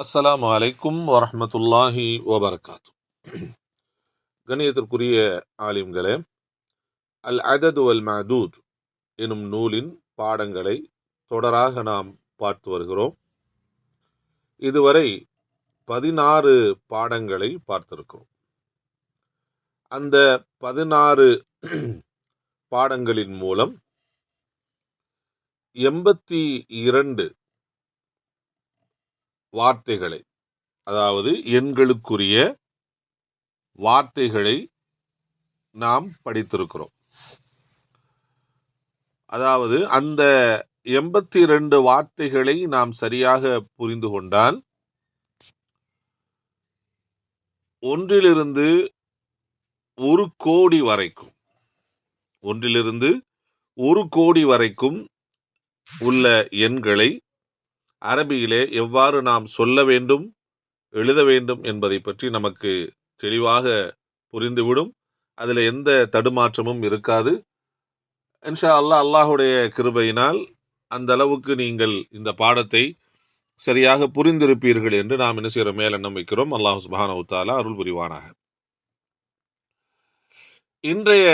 அஸ்லாம் அலைக்கும் வரமத்துல்லாஹி வபரகாத்து. கணியத்திற்குரிய ஆலிம்களே அல் அதது அல் மதூத் எனும் நூலின் பாடங்களை தொடராக நாம் பார்த்து வருகிறோம். இதுவரை பதினாறு பாடங்களை பார்த்திருக்கிறோம். அந்த பதினாறு பாடங்களின் மூலம் எண்பத்தி இரண்டு வார்த்தைகளை அதாவது எண்களுக்குரிய வார்த்தைகளை நாம் படித்திருக்கிறோம். அதாவது அந்த எண்பத்தி இரண்டு வார்த்தைகளை நாம் சரியாக புரிந்து கொண்டால் ஒன்றிலிருந்து ஒரு கோடி வரைக்கும் ஒன்றிலிருந்து ஒரு கோடி வரைக்கும் உள்ள எண்களை அரபியிலே எவ்வாறு நாம் சொல்ல வேண்டும் எழுத வேண்டும் என்பதை பற்றி நமக்கு தெளிவாக புரிந்துவிடும். அதில் எந்த தடுமாற்றமும் இருக்காது. இன்ஷா அல்லாஹ் அல்லாஹுடைய கிருபையினால் அந்த அளவுக்கு நீங்கள் இந்த பாடத்தை சரியாக புரிந்திருப்பீர்கள் என்று நாம் என்ன செய்கிற மேலெண்ணம் வைக்கிறோம். அல்லாஹ் சுபான உத்தாலா அருள் புரிவானாக. இன்றைய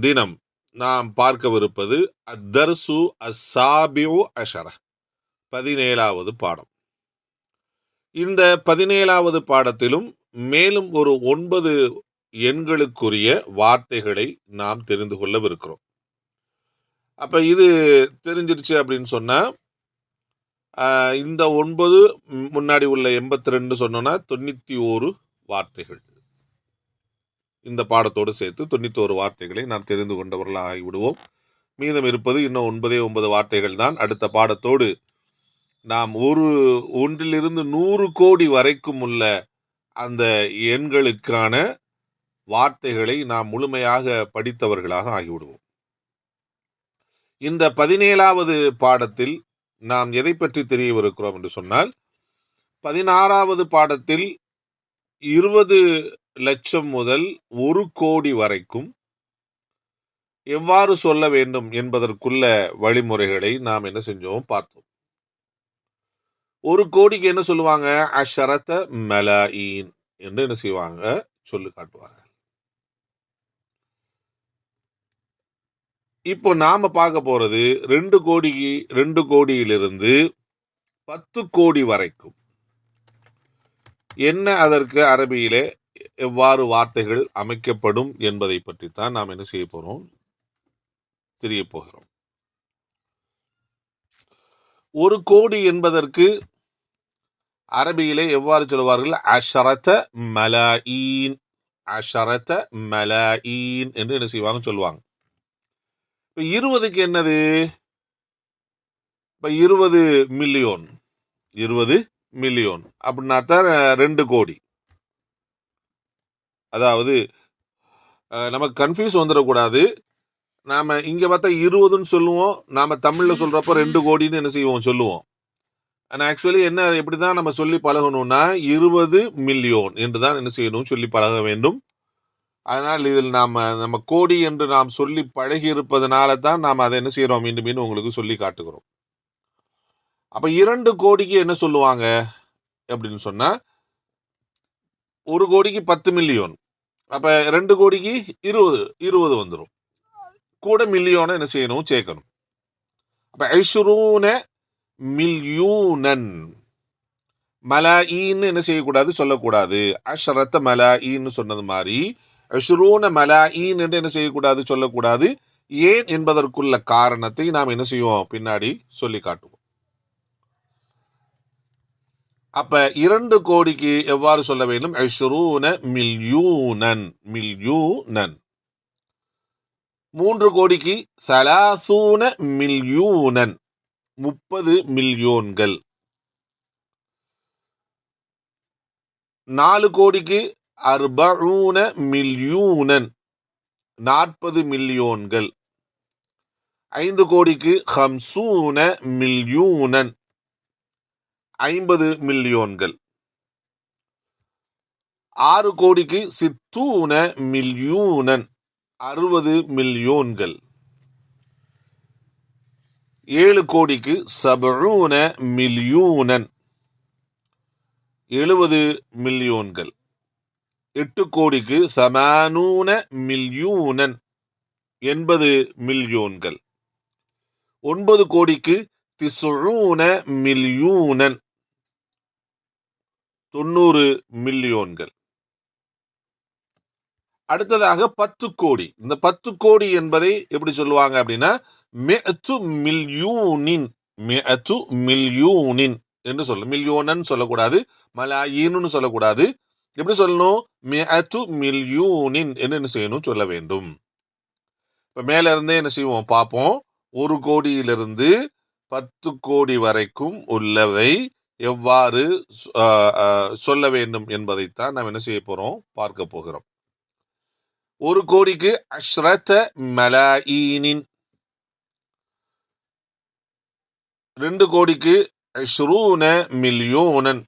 தினம் நாம் பார்க்கவிருப்பது அத்தர்சு அசாபியு அஷர பதினேழாவது பாடம். இந்த பதினேழாவது பாடத்திலும் மேலும் ஒரு ஒன்பது எண்களுக்குரிய வார்த்தைகளை நாம் தெரிந்து கொள்ளவிருக்கிறோம். அப்ப இது தெரிஞ்சிருச்சு அப்படின்னு சொன்னா இந்த ஒன்பது முன்னாடி உள்ள எண்பத்தி ரெண்டு சொன்னோம்னா தொண்ணூத்தி ஓரு வார்த்தைகள். இந்த பாடத்தோடு சேர்த்து தொண்ணூத்தோரு வார்த்தைகளை நாம் தெரிந்து கொண்டவர்களாக ஆகிவிடுவோம் மீதம் இருப்பது இன்னும் ஒன்பதே ஒன்பது வார்த்தைகள் தான். அடுத்த பாடத்தோடு நாம் ஒரு ஒன்றிலிருந்து நூறு கோடி வரைக்கும் உள்ள அந்த எண்களுக்கான வார்த்தைகளை நாம் முழுமையாக படித்தவர்களாக ஆகிவிடுவோம். இந்த பதினேழாவது பாடத்தில் நாம் எதை பற்றி தெரியவிருக்கிறோம் என்று சொன்னால் பதினாறாவது பாடத்தில் இருபது லட்சம் முதல் ஒரு கோடி வரைக்கும் எவ்வாறு சொல்ல வேண்டும் என்பதற்குள்ள வழிமுறைகளை நாம் என்ன செஞ்சோம்? பார்த்தோம். ஒரு கோடிக்கு என்ன சொல்லுவாங்க? அஷரத்த மலாயின் என்று என்ன செய்வாங்க? சொல்லு காட்டுவாங்க இப்போ நாம பார்க்க போறது ரெண்டு கோடிக்கு ரெண்டு கோடியிலிருந்து பத்து கோடி வரைக்கும். என்ன அதற்கு அரபியிலே எவ்வாறு வார்த்தைகள் அமைக்கப்படும் என்பதை பற்றித்தான் நாம் என்ன செய்ய போறோம்? தெரிய போகிறோம். ஒரு கோடி என்பதற்கு அரபியிலே எவ்வாறு சொல்லுவார்கள்? அஷரத மலாயின். அஷரத மலாயின் என்று என்ன செய்வாங்க? சொல்லுவாங்க. இப்போ இருபதுக்கு என்னது? இப்போ இருபது மில்லியோன். இருபது மில்லியோன். அப்படின்னா தான் ரெண்டு கோடி. அதாவது நமக்கு கன்ஃபியூஸ் வந்துடக்கூடாது. நாம் இங்கே பார்த்தா இருபதுன்னு சொல்லுவோம். நாம் தமிழில் சொல்கிறப்ப ரெண்டு கோடின்னு என்ன செய்வோம்? சொல்லுவோம். ஆனால் ஆக்சுவலி என்ன எப்படி தான் நம்ம சொல்லி பழகணும்னா இருபது மில்லியோன் என்று தான் என்ன செய்யணும் சொல்லி பழக வேண்டும். அதனால் இதில் நாம் நம்ம கோடி என்று நாம் சொல்லி பழகி இருப்பதனால தான் நாம் அதை என்ன செய்கிறோம் மீண்டும் மீண்டும் உங்களுக்கு சொல்லி காட்டுகிறோம். அப்போ இரண்டு கோடிக்கு என்ன சொல்லுவாங்க அப்படின்னு சொன்னால் ஒரு கோடிக்கு பத்து மில்லியோன் அப்போ ரெண்டு கோடிக்கு இருபது இருபது வந்துடும் கூட மில்லியோனை என்ன செய்யணும் சேர்க்கணும். அப்போ ஐஷுரூனை மில்யூனன். மலாயின்னு என்ன செய்யக்கூடாது? சொல்லக்கூடாது. அஷரத்த மலாயின்னு சொன்னது மாதிரி அஷ்ரூன மலாயின் என்று என்ன செய்யக்கூடாது? சொல்லக்கூடாது. ஏன் என்பதற்குள்ள காரணத்தை நாம் என்ன செய்வோம்? பின்னாடி சொல்லி காட்டுவோம். அப்ப இரண்டு கோடிக்கு எவ்வாறு சொல்ல வேண்டும்? அஷ்ரூன மில்யூனன். மில்யூனன். மூன்று கோடிக்கு சலாசூன மில்யூனன். முப்பது மில்லியோன்கள். நாலு கோடிக்கு அர்பூன மில்யூனன் நாற்பது மில்லியோன்கள். ஐந்து கோடிக்கு ஹம்சூன மில்யூனன் ஐம்பது மில்லியோன்கள். ஆறு கோடிக்கு சித்தூன மில்யூனன் அறுபது மில்லியோன்கள். ஏழு கோடிக்கு சபூன மில்யூனன் எழுபது மில்லியோன்கள். எட்டு கோடிக்கு சமானூன மில்யூனன் எண்பது மில்லியோன்கள். ஒன்பது கோடிக்கு திசுழூன மில்யூனன் தொண்ணூறு மில்லியோன்கள். அடுத்ததாக பத்து கோடி. இந்த பத்து கோடி என்பதை எப்படி சொல்லுவாங்க அப்படின்னா மிஅத்து மில்யூனின் மிஅத்து மில்யூனின் என்று சொல்ல. மில்யூனன் சொல்லக்கூடாது மலாயின்னு சொல்லக்கூடாது. எப்படி சொல்லணும்? மிஅத்து மில்யூனின் என்று என்ன செய்யணும்? சொல்ல வேண்டும். இப்போ மேல இருந்தே என்ன செய்வோம்? பார்ப்போம். ஒரு கோடியிலிருந்து பத்து கோடி வரைக்கும் உள்ளதை எவ்வாறு சொல்ல வேண்டும் என்பதைத்தான் நாம் என்ன செய்ய போகிறோம் பார்க்க போகிறோம். ஒரு கோடிக்கு அஷ்ரத மலாயினின் ரெண்டு கோடிக்கு அஷ்ரூன மில்யூனன்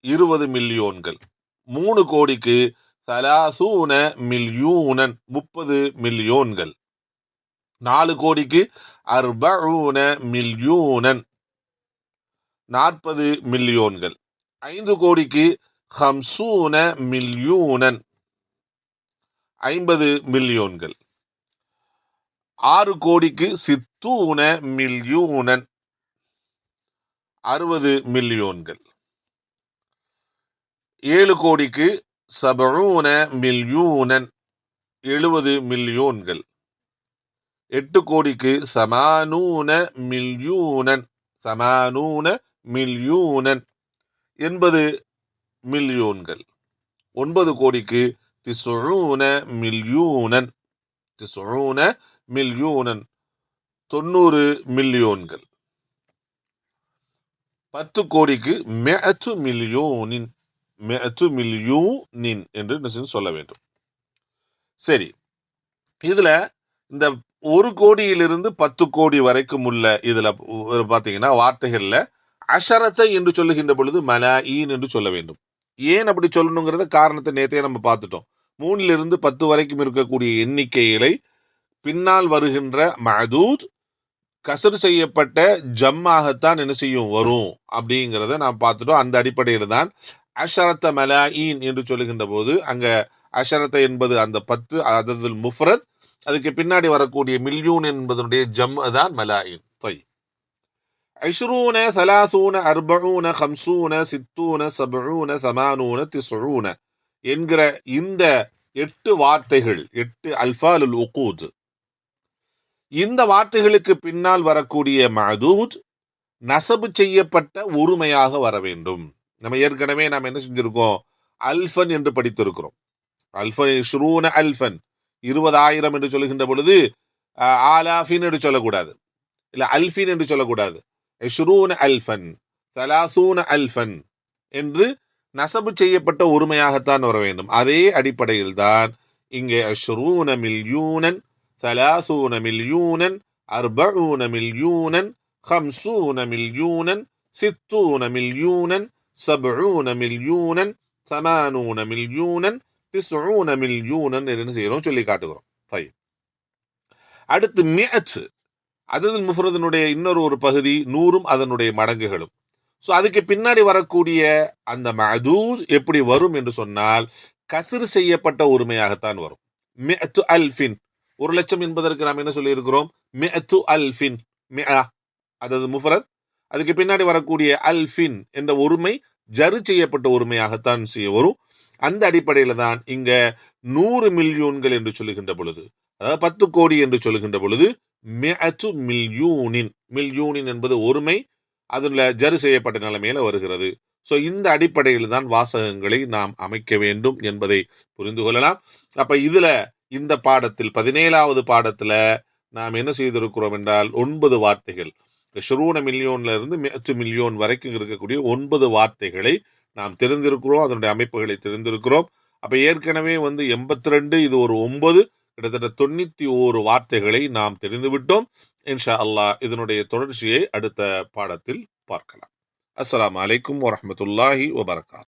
இருபது மில்லியோன்கள். மூணு கோடிக்கு சலாசூன மில்யூனன் முப்பது மில்லியோன்கள். நாலு கோடிக்கு அர்பூன மில்யூனன் நாற்பது மில்லியோன்கள். ஐந்து கோடிக்கு ஹம்சூன மில்யூனன் ஐம்பது மில்லியோன்கள். ஆறு கோடிக்கு சித்தூன மில்யூனன் அறுபது மில்லியோன்கள். ஏழு கோடிக்கு சபரூன மில்யூனன் எழுபது மில்லியோன்கள். எட்டு கோடிக்கு சமானூன மில்யூனன் சமானூன மில்யூனன் எண்பது மில்லியோன்கள். ஒன்பது கோடிக்கு திசுழூன மில்யூனன் திசுழூன மில்யூனன் தொண்ணூறு மில்லியோன்கள். பத்து கோடிக்கு மெஅத்து மில்யோனின் மெஅத்து மில்யூனின் என்று சொல்ல வேண்டும். சரி இதில் இந்த ஒரு கோடியிலிருந்து பத்து கோடி வரைக்கும் உள்ள இதில் பார்த்தீங்கன்னா வார்த்தைகளில் அஷரத்தை என்று சொல்லுகின்ற பொழுது மலாயின் என்று சொல்ல வேண்டும். ஏன் அப்படி சொல்லணுங்கிறத காரணத்தை நேத்தையே நம்ம பார்த்துட்டோம். மூணிலிருந்து பத்து வரைக்கும் இருக்கக்கூடிய எண்ணிக்கைகளை பின்னால் வருகின்ற மதூத் கசர் செய்யப்பட்ட ஜம்மாகத்தான் என்ன செய்யும்? வரும். அப்படிங்கிறத நாம் பார்த்துட்டோம். அந்த அடிப்படையில் தான் அஷரத்த மலாயின் என்று சொல்லுகின்ற போது அங்கே அஷரத்த என்பது அந்த பத்து அதது முஃப்ரத் அதுக்கு பின்னாடி வரக்கூடிய மில்யூன் என்பதனுடைய ஜம் தான் மலாயின். தொய் ஐஷ்ரூன சலாசூன அர்பூன ஹம்சூன சித்தூன சபூன சமானூன திசுன என்கிற இந்த எட்டு வார்த்தைகள் எட்டு அல்ஃபாலுல் உகூத் இந்த வார்த்தைகளுக்கு பின்னால் வரக்கூடிய மதூத் நசபு செய்யப்பட்ட ஒருமையாக வர வேண்டும். நம்ம ஏற்கனவே நாம் என்ன செஞ்சிருக்கோம்? அல்ஃபன் என்று படித்திருக்கிறோம். அல்ஃபன் ஷ்ரூன அல்ஃபன். இருபதாயிரம் என்று சொல்கின்ற பொழுது ஆலாஃபின் என்று சொல்லக்கூடாது. இல்லை அல்ஃபின் என்று சொல்லக்கூடாது. ஷ்ரூன அல்ஃபன் சலாசூன அல்ஃபன் என்று நசபு செய்யப்பட்ட ஒருமையாகத்தான் வர வேண்டும். அதே அடிப்படையில் தான் இங்கே அஷ்ரூன மில்யூனன் ثلاثون مليونا أربعون مليونا خمسون مليونا ستون مليونا سبعون مليونا ثمانون مليونا تسعون مليونا என்று செய்யறோம் சொல்லி காட்டுகிறோம் طيب அடுத்து மியத் அதது முஃப்ரதனுடைய இன்னொரு ஒரு பகுதி நூறும் அதனுடைய மடங்குகளும் ஸோ அதுக்கு பின்னாடி வரக்கூடிய அந்த மதூத் எப்படி வரும் என்று சொன்னால் கசிறு செய்யப்பட்ட ஒருமையாகத்தான் வரும் மியத்து அல்ஃபின் ஒரு லட்சம் என்பதற்கு நாம் என்ன சொல்லியிருக்கிறோம்? மெத்து அல்ஃபின். மிஅ அதாவது முஃபரத். அதுக்கு பின்னாடி வரக்கூடிய அல்ஃபின் என்ற ஒருமை ஜரு செய்யப்பட்ட ஒருமையாகத்தான் செய்ய வரும். அந்த அடிப்படையில் தான் இங்க நூறு மில்லியூன்கள் என்று சொல்லுகின்ற பொழுது அதாவது பத்து கோடி என்று சொல்லுகின்ற பொழுது மிஅத்து மில்யூனின் மில்யூனின் என்பது ஒருமை அதில் ஜரு செய்யப்பட்ட நிலைமையில வருகிறது. ஸோ இந்த அடிப்படையில் தான் வாசகங்களை நாம் அமைக்க வேண்டும் என்பதை புரிந்து கொள்ளலாம். அப்போ இதில் இந்த பாடத்தில் பதினேழாவது பாடத்தில் நாம் என்ன செய்திருக்கிறோம் என்றால் ஒன்பது வார்த்தைகள். ஷுரூன மில்லியோன்ல இருந்து அச்சு மில்லியோன் வரைக்கும் இருக்கக்கூடிய ஒன்பது வார்த்தைகளை நாம் தெரிந்திருக்கிறோம் அதனுடைய அமைப்புகளை தெரிந்திருக்கிறோம். அப்போ ஏற்கனவே வந்து எண்பத்தி ரெண்டு இது ஒரு ஒன்பது கிட்டத்தட்ட தொண்ணூற்றி ஓரு வார்த்தைகளை நாம் தெரிந்துவிட்டோம். இன்ஷா அல்லாஹ் இதனுடைய தொடர்ச்சியை அடுத்த பாடத்தில் பார்க்கலாம். அஸ்லாம் அலைக்கும் வரமத்துல்லாஹி வபரகாத்.